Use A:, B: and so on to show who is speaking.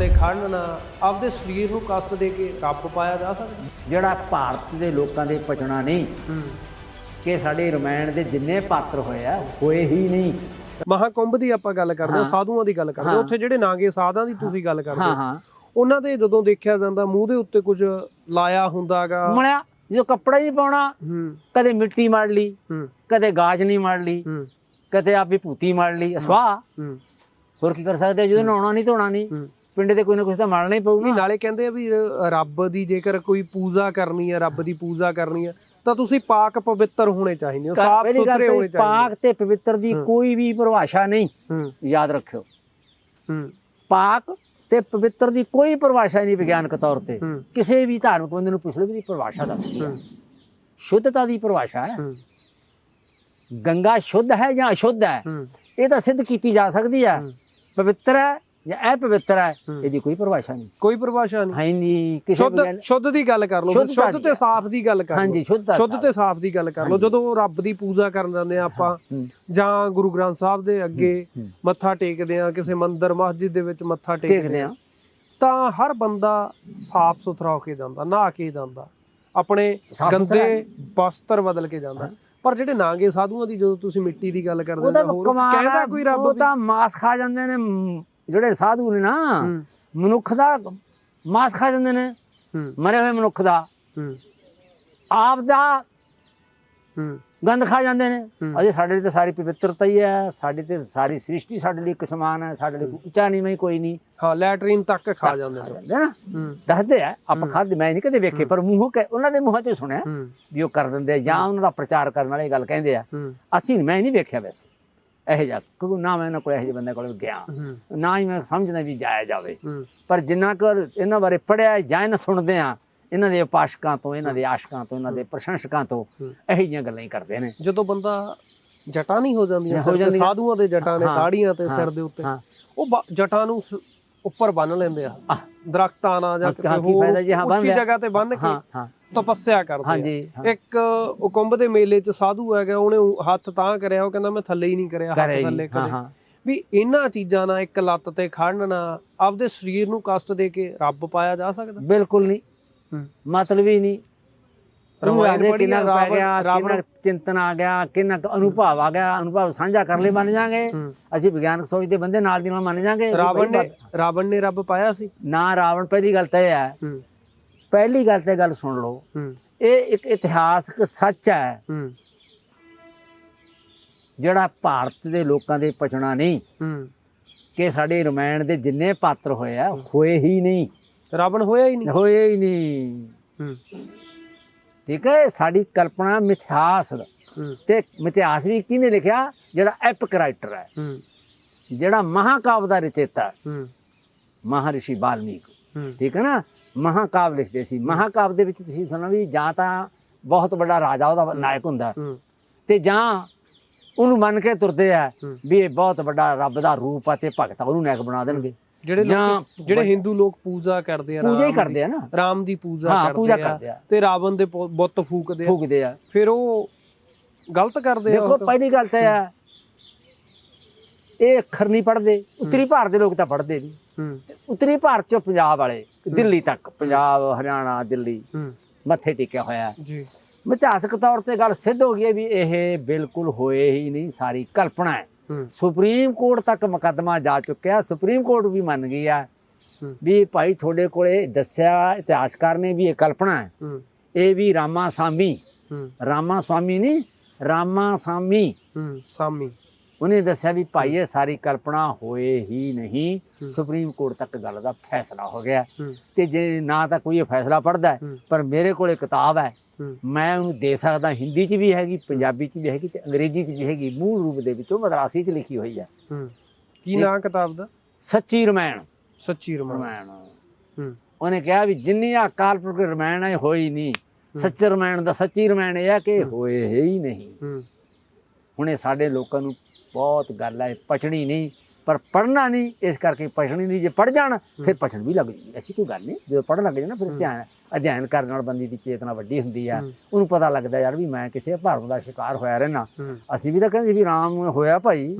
A: ਤੇ ਖੜਨ ਨਾ ਆਪਦੇ ਸਰੀਰ ਨੂੰ ਕਸ਼ਟ ਦੇ ਕੇ ਰੱਬ ਪਾਇਆ ਜਾ ਸਕਦਾ।
B: ਜਿਹੜਾ ਭਾਰਤ ਦੇ ਲੋਕਾਂ ਦੇ ਪਚਣਾ ਨਹੀਂ ਕਿ ਸਾਡੇ ਰਮਾਇਣ ਦੇ ਜਿੰਨੇ ਪਾਤਰ ਹੋਏ ਆ ਹੋਏ ਹੀ ਨਹੀਂ।
A: ਮਹਾਕੁੰਭ ਦੀ ਆਪਾਂ ਗੱਲ ਕਰਦੇ ਹਾਂ। ਸਾਧੂਆਂ ਦੀ ਗੱਲ ਕਰਦੇ ਹਾਂ। ਉੱਥੇ ਜਿਹੜੇ ਨਾਗੇ ਸਾਧਾਂ ਦੀ ਤੁਸੀਂ ਗੱਲ ਕਰਦੇ
B: ਹਾਂ
A: ਉਹਨਾਂ ਦੇ ਜਦੋਂ ਦੇਖਿਆ ਜਾਂਦਾ ਮੂੰਹ ਦੇ ਉੱਤੇ ਕੁਝ ਲਾਇਆ ਹੁੰਦਾਗਾ।
B: ਮਣਿਆ ਜੋ ਕੱਪੜਾ ਹੀ ਪਾਉਣਾ ਕਦੇ ਮਿੱਟੀ ਮਾਰ ਲਈ ਕਦੇ ਗਾਜ ਨਹੀਂ ਮਾਰ ਲਈ ਕਦੇ ਆਪੀ ਭੂਤੀ ਮਾਰ ਲਈ
A: ਹੂੰ।
B: ਹੋਰ ਕੀ ਕਰ ਸਕਦੇ? ਜਦੋਂ ਨਹਾਉਣਾ ਨਹੀਂ ਧੋਣਾ ਨਹੀਂ। ਪਿੰਡ ਦੇ ਕੋਈ ਨਾ ਕੁਝ ਤਾਂ ਮਾਰਨਾ ਹੀ
A: ਨਹੀਂ
B: ਪਊਗਾ
A: ਨਾਲੇ ਕਹਿੰਦੇ ਆ ਵੀ ਰੱਬ ਦੀ ਜੇਕਰ ਕੋਈ ਪੂਜਾ ਕਰਨੀ ਹੈ ਰੱਬ ਦੀ ਪੂਜਾ ਕਰਨੀ ਹੈ ਤਾਂ ਤੁਸੀਂ ਪਾਕ ਪਵਿੱਤਰ ਹੋਣੇ ਚਾਹੀਦੇ ਹੋ ਸਾਫ਼ ਸੁਥਰੇ ਹੋਣੇ ਚਾਹੀਦੇ
B: ਪਾਕ ਤੇ ਪਵਿੱਤਰ ਦੀ ਕੋਈ ਵੀ ਪਰਿਭਾਸ਼ਾ ਨਹੀਂ ਯਾਦ ਰੱਖਿਓ। ਪਾਕ ਤੇ ਪਵਿੱਤਰ ਦੀ ਕੋਈ ਪਰਿਭਾਸ਼ਾ ਨਹੀਂ ਵਿਗਿਆਨਕ ਤੌਰ ਤੇ। ਕਿਸੇ ਵੀ ਧਾਰਮਿਕ ਬੰਦੇ ਨੂੰ ਪੁੱਛ ਲਓ ਵੀ ਦੀ ਪਰਿਭਾਸ਼ਾ ਦੱਸ ਕੀ ਹੈ। ਸ਼ੁੱਧਤਾ ਦੀ ਪਰਿਭਾਸ਼ਾ ਹੈ। ਗੰਗਾ ਸ਼ੁੱਧ ਹੈ ਜਾਂ ਅਸ਼ੁੱਧ ਹੈ ਇਹ ਤਾਂ ਸਿੱਧ ਕੀਤੀ ਜਾ ਸਕਦੀ ਹੂੰ। ਪਵਿੱਤਰ ਹੈ ਜਾਂ ਅਪਵਿੱਤਰ ਹੈ
A: ਹੂੰ।
B: ਇਹਦੀ ਕੋਈ ਪਰਿਭਾਸ਼ਾ ਨਹੀਂ।
A: ਕੋਈ ਪਰਿਭਾਸ਼ਾ ਨਹੀਂ।
B: ਹੈ ਨਹੀਂ ਕਿਸੇ
A: ਸ਼ੁੱਧ ਸ਼ੁੱਧ ਦੀ ਗੱਲ ਕਰ ਲਓ
B: ਸ਼ੁੱਧਤਾ
A: ਸ਼ੁੱਧ
B: ਦੀ
A: ਤੇ। ਸਾਫ਼ ਦੀ ਗੱਲ ਕਰ ਲਓ।
B: ਹਾਂਜੀ ਸ਼ੁੱਧਤਾ
A: ਸ਼ੁੱਧ ਤੇ ਸਾਫ਼ ਦੀ ਗੱਲ ਕਰ ਲਓ। ਜਦੋਂ ਰੱਬ ਦੀ ਪੂਜਾ ਕਰਨ ਜਾਂਦੇ ਆ ਆਪਾਂ
B: ਹੂੰ।
A: ਜਾਂ ਗੁਰੂ ਗ੍ਰੰਥ ਸਾਹਿਬ ਦੇ ਅੱਗੇ
B: ਹੂੰ।
A: ਮੱਥਾ ਟੇਕਦੇ ਆ ਕਿਸੇ ਮੰਦਿਰ ਮਸਜਿਦ ਦੇ ਵਿੱਚ ਮੱਥਾ
B: ਦੇਖਦੇ
A: ਟੇਕਦੇ
B: ਆ
A: ਆ ਤਾਂ ਹਰ ਬੰਦਾ ਸਾਫ਼ ਸੁਥਰਾ ਹੋ ਕੇ ਜਾਂਦਾ ਨਹਾ ਕੇ ਜਾਂਦਾ। ਆਪਣੇ
B: ਸੁਥਰਾ
A: ਗੰਦੇ ਵਸਤਰ ਬਦਲ ਕੇ ਜਾਂਦਾ। ਪਰ ਜਿਹੜੇ ਨਾਂਗੇ ਸਾਧੂਆਂ ਦੀ ਜਦੋਂ ਤੁਸੀਂ ਮਿੱਟੀ ਦੀ ਗੱਲ ਕਰਦੇ ਹੋ ਕਹਿੰਦਾ ਕੋਈ ਰੱਬ
B: ਉਹ
A: ਵੀ
B: ਤਾਂ ਮਾਸ ਖਾ ਜਾਂਦੇ ਨੇ ਮ, ਜਿਹੜੇ ਸਾਧੂ ਨੇ ਨਾ ਮਨੁੱਖ ਦਾ ਮਾਸ ਖਾ ਜਾਂਦੇ ਨੇ। ਮਰੇ ਹੋਏ ਮਨੁੱਖ ਦਾ। ਆਪ ਦਾ ਗੰਦ ਖਾ ਜਾਂਦੇ ਨੇ। ਅਜੇ ਸਾਡੇ ਲਈ ਤਾਂ ਸਾਰੀ ਪਵਿੱਤਰਤਾ ਹੀ ਹੈ। ਸਾਡੇ ਤੇ ਸਾਰੀ ਸ੍ਰਿਸ਼ਟੀ ਸਾਡੇ ਲਈ ਇੱਕ ਸਮਾਨ ਹੈ। ਸਾਡੇ ਲਈ ਉੱਚਾ ਨਹੀਂ ਮੈਂ ਕੋਈ ਨਹੀਂ।
A: ਹਾਂ ਲੈਟਰੀਨ ਤੱਕ ਖਾ ਜਾਂਦੇ ਨੇ।
B: ਦੱਸਦੇ ਆ ਆਪਾਂ ਖਾਦੇ ਮੈਂ ਨਹੀਂ ਕਦੇ ਵੇਖੇ ਪਰ ਮੂੰਹੋਂ ਕਹਿ ਉਹਨਾਂ ਦੇ ਮੂੰਹਾਂ ਤੋਂ ਸੁਣਿਆ ਵੀ ਉਹ ਕਰ ਦਿੰਦੇ ਆ ਜਾਂ ਉਹਨਾਂ ਦਾ ਪ੍ਰਚਾਰ ਕਰਨ ਵਾਲੇ ਇਹ ਗੱਲ ਕਹਿੰਦੇ ਆ। ਅਸੀਂ ਮੈਂ ਨਹੀਂ ਵੇਖਿਆ ਵੈਸੇ। ਇਹੋ ਜਿਹਾ ਕਿਉਂਕਿ ਨਾ ਮੈਂ ਉਹਨਾਂ ਕੋਲ ਇਹੋ ਜਿਹੇ ਬੰਦੇ ਕੋਲ ਗਿਆ। ਨਾ ਹੀ ਮੈਂ ਸਮਝਦਾ ਵੀ ਜਾਇਆ ਜਾਵੇ। ਪਰ ਜਿੰਨਾ ਕੁ ਇਹਨਾਂ ਬਾਰੇ ਪੜਿਆ ਜਾਂ ਇਹਨਾਂ ਸੁਣਦੇ ਆ ਇਹਨਾਂ ਦੇ ਉਪਾਸ਼ਕਾਂ ਤੋਂ ਇਹਨਾਂ ਦੇ ਆਸ਼ਕਾਂ ਤੋਂ ਇਹਨਾਂ ਦੇ ਪ੍ਰਸ਼ੰਸਕਾਂ ਤੋਂ। ਇਹੋ ਜਿਹੀਆਂ ਗੱਲਾਂ ਹੀ ਕਰਦੇ ਨੇ।
A: ਜਦੋਂ ਬੰਦਾ ਜਟਾਂ ਨਹੀਂ ਹੋ ਜਾਂਦੀਆਂ। ਸਾਧੂਆਂ ਦੇ ਜਟਾਂ ਨੇ
B: ਹਾਂ,
A: ਦਾੜੀਆਂ ਤੇ ਸਿਰ ਦੇ ਉੱਤੇ। ਉਹ ਜਟਾਂ ਨੂੰ ਉੱਪਰ ਬੰਨ ਲੈਂਦੇ ਆ। ਦਰਖਤਾਂ ਨਾਲ ਜਾਂ ਕਿਤੇ ਹੋਰ ਉੱਚੀ। ਜਗ੍ਹਾ ਤੇ ਬੰਨ ਕੇ ਤਪੱਸਿਆ ਕਰਦੇ ਆ। ਇੱਕ ਉਹ ਕੁੰਭ ਦੇ ਮੇਲੇ 'ਚ ਸਾਧੂ ਹੈਗਾ ਉਹਨੇ ਹੱਥ ਤਾਂ ਕਰਿਆ ਉਹ ਕਹਿੰਦਾ ਮੈਂ ਥੱਲੇ ਹੀ ਨਹੀਂ ਕਰਿਆ ਹੱਥ ਥੱਲੇ ਕਦੇ ਵੀ ਇਹਨਾਂ ਚੀਜ਼ਾਂ ਨਾਲ ਇੱਕ ਲੱਤ ਤੇ ਖੜਨ ਆਪਦੇ ਸਰੀਰ ਨੂੰ ਕਸ਼ਟ ਦੇ ਕੇ ਰੱਬ ਪਾਇਆ ਜਾ ਸਕਦਾ।
B: ਬਿਲਕੁਲ ਨਹੀਂ। ਮਤਲਬ ਹੀ ਨਹੀਂ।
A: ਰਮਾਇਣ
B: ਕਿੰਨਾ ਚਿੰਤਨ ਆ ਗਿਆ ਕਿੰਨਾ ਅਨੁਭਵ ਆ ਗਿਆ ਅਨੁਭਵ ਸਾਂਝਾ ਕਰ ਲੈ ਮੰਨ ਜਾਾਂਗੇ। ਅਸੀਂ ਵਿਗਿਆਨਕ ਸੋਚ ਦੇ ਬੰਦੇ ਨਾਲ ਦੀ ਨਾਲ ਮੰਨ ਜਾਾਂਗੇ।
A: ਰਾਵਣ ਨੇ ਰਾਵਣ ਨੇ ਰੱਬ ਪਾਇਆ ਸੀ।
B: ਨਾ ਰਾਵਣ ਪਹਿਲੀ ਗੱਲ ਤਾਂ ਇਹ ਹੈ। ਪਹਿਲੀ ਗੱਲ ਤੇ ਗੱਲ ਸੁਣ ਲਓ। ਇਹ ਇੱਕ ਇਤਿਹਾਸਕ ਸੱਚ ਹੈ। ਜਿਹੜਾ ਭਾਰਤ ਦੇ ਲੋਕਾਂ ਦੇ ਪਚਣਾ ਨਹੀਂ। ਕਿ ਸਾਡੇ ਰਮਾਇਣ ਦੇ ਜਿੰਨੇ ਪਾਤਰ ਹੋਏ ਆ ਹੋਏ ਹੀ ਨਹੀਂ।
A: ਰਾਵਣ ਹੋਇਆ ਹੀ ਨਹੀਂ।
B: ਹੋਏ ਹੀ ਨਹੀਂ। ਠੀਕ ਹੈ ਸਾਡੀ ਕਲਪਨਾ ਮਿਥਿਹਾਸ ਤੇ ਮਿਥਿਹਾਸ ਵੀ ਕਿਹਨੇ ਲਿਖਿਆ? ਜਿਹੜਾ ਐਪਿਕ ਰਾਈਟਰ ਹੈ। ਜਿਹੜਾ ਮਹਾਕਾਵ ਦਾ ਰਚੇਤਾ ਮਹਾਰਿਸ਼ੀ ਵਾਲਮੀਕ
A: ਹੂੰ।
B: ਠੀਕ ਹੈ ਨਾ? ਮਹਾਕਾਵ ਲਿਖਦੇ ਸੀ। ਮਹਾਕਾਵ ਦੇ ਵਿੱਚ ਤੁਸੀਂ ਸੁਣੋ ਵੀ ਜਾਂ ਤਾਂ ਬਹੁਤ ਵੱਡਾ ਰਾਜਾ ਉਹਦਾ ਨਾਇਕ ਹੁੰਦਾ ਤੇ ਜਾਂ ਉਹਨੂੰ ਮੰਨ ਕੇ ਤੁਰਦੇ ਆ। ਵੀ ਇਹ ਬਹੁਤ ਵੱਡਾ ਰੱਬ ਦਾ ਰੂਪ ਆ ਤੇ ਭਗਤ ਉਹਨੂੰ ਨਾਇਕ ਬਣਾ ਦੇਣਗੇ।
A: ਜਿਹੜੇ ਲੋਕ ਜਿਹੜੇ ਹਿੰਦੂ ਲੋਕ ਪੂਜਾ ਕਰਦੇ ਆ
B: ਪੂਜਾ ਹੀ ਕਰਦੇ ਆ ਨਾ।
A: ਰਾਮ ਦੀ ਪੂਜਾ ਕਰਦੇ
B: ਪੂਜਾ
A: ਆ
B: ਕਰਦੇ ਆ।
A: ਤੇ ਰਾਵਣ ਦੇ ਬੁੱਤ ਫੂਕਦੇ ਆ।
B: ਫੂਕਦੇ ਆ।
A: ਫਿਰ ਉਹ ਗਲਤ ਕਰਦੇ ਆ
B: ਦੇਖੋ। ਪਹਿਲੀ ਗੱਲ ਤਾਂ ਆ। ਇਹ ਅੱਖਰ ਨਹੀਂ ਪੜ੍ਹਦੇ। ਉੱਤਰੀ ਭਾਰਤ ਦੇ ਲੋਕ ਤਾਂ ਪੜ੍ਹਦੇ ਨਹੀਂ। ਉੱਤਰੀ ਭਾਰਤ ਚੋਂ ਪੰਜਾਬ ਵਾਲੇ ਦਿੱਲੀ ਤੱਕ ਪੰਜਾਬ ਹਰਿਆਣਾ ਦਿੱਲੀ
A: ਹੂੰ।
B: ਮੱਥੇ ਟੇਕਿਆ ਹੋਇਆ।
A: ਜੀ।
B: ਮਿਥਿਹਾਸਕ ਤੌਰ ਤੇ ਗੱਲ ਸਿੱਧ ਹੋ ਗਈ ਹੈ ਵੀ ਇਹ ਬਿਲਕੁਲ ਹੋਏ ਹੀ ਨਹੀਂ ਸਾਰੀ ਕਲਪਨਾ ਹੂੰ। ਸੁਪਰੀਮ ਕੋਰਟ ਤੱਕ ਮੁਕੱਦਮਾ ਜਾ ਚੁੱਕਿਆ ਸੁਪਰੀਮ ਕੋਰਟ ਵੀ ਮੰਨ ਗਈ ਆ। ਵੀ ਭਾਈ ਤੁਹਾਡੇ ਕੋਲੇ ਦੱਸਿਆ ਇਤਿਹਾਸਕਾਰ ਨੇ ਵੀ ਇਹ ਕਲਪਨਾ ਹੈ। ਇਹ ਵੀ ਰਾਮਾ ਸਾਮੀ ਰਾਮਾ ਸਵਾਮੀ ਨਹੀਂ ਰਾਮਾ ਸਾਮੀ
A: ਸਾਮੀ।
B: ਉਹਨੇ ਦੱਸਿਆ ਵੀ ਭਾਈ ਇਹ ਸਾਰੀ ਕਲਪਨਾ ਹੋਏ ਹੀ ਨਹੀਂ।
A: ਹੂੰ।
B: ਸੁਪਰੀਮ ਕੋਰਟ ਤੱਕ ਗੱਲ ਦਾ ਫੈਸਲਾ ਹੋ ਗਿਆ।
A: ਹੂੰ।
B: ਤੇ ਜੇ ਨਾ ਤਾਂ ਕੋਈ ਇਹ ਫੈਸਲਾ ਪੜਦਾ
A: ਹੂੰ।
B: ਪਰ ਮੇਰੇ ਕੋਲੇ ਕਿਤਾਬ ਹੈ।
A: ਹੂੰ।
B: ਮੈਂ ਉਹਨੂੰ ਦੇ ਸਕਦਾ ਹਿੰਦੀ 'ਚ ਵੀ ਹੈਗੀ ਪੰਜਾਬੀ 'ਚ ਵੀ ਹੈਗੀ ਤੇ ਅੰਗਰੇਜ਼ੀ 'ਚ ਵੀ ਹੈਗੀ। ਮੂਲ ਰੂਪ ਦੇ ਵਿੱਚ ਉਹ ਮਦਰਾਸੀ 'ਚ ਲਿਖੀ ਹੋਈ ਹੈ।
A: ਹੂੰ। ਕੀ ਨਾਂ ਕਿਤਾਬ ਦਾ?
B: ਸੱਚੀ ਰਮਾਇਣ।
A: ਸੱਚੀ
B: ਰਮਾਇਣ।
A: ਹੂੰ।
B: ਉਹਨੇ ਕਿਹਾ ਵੀ ਜਿੰਨੀ ਆ ਕਾਲਪੁਰਖ ਰਮਾਇਣ ਹੈ ਹੋਈ ਨਹੀਂ ਸੱਚ ਰਮਾਇਣ ਦਾ ਸੱਚੀ ਰਮਾਇਣ ਇਹ ਆ ਕਿ ਹੋਏ ਹੀ ਨਹੀਂ।
A: ਹੂੰ।
B: ਹੁਣ ਸਾਡੇ ਲੋਕਾਂ ਨੂੰ ਬਹੁਤ ਗੱਲ ਹੈ ਪਚਣੀ ਨਹੀਂ ਪਰ ਪੜਨਾ ਨਹੀਂ ਇਸ ਕਰਕੇ ਪਚਣੀ ਨਹੀਂ ਜੇ ਪੜ ਜਾਣ ਫਿਰ ਪਚਣ ਵੀ ਲੱਗ ਜੂਗੀ ਐਸੀ ਕੋਈ ਗੱਲ ਨਹੀਂ ਜਦੋਂ ਪੜਨ ਲੱਗ ਜਾਣਾ ਫਿਰ ਧਿਆਨ ਅਧਿਐਨ ਕਰਨ ਨਾਲ ਬੰਦੇ ਦੀ ਚੇਤਨਾ ਵੱਡੀ ਹੁੰਦੀ ਆ। ਉਹਨੂੰ ਪਤਾ ਲੱਗਦਾ ਯਾਰ ਵੀ ਮੈਂ ਕਿਸੇ ਭਰਮ ਦਾ ਸ਼ਿਕਾਰ ਹੋਇਆ ਰਹਿਣਾ ਅਸੀਂ ਵੀ ਤਾਂ ਕਹਿੰਦੇ ਵੀ ਰਾਮ ਹੋਇਆ ਭਾਈ।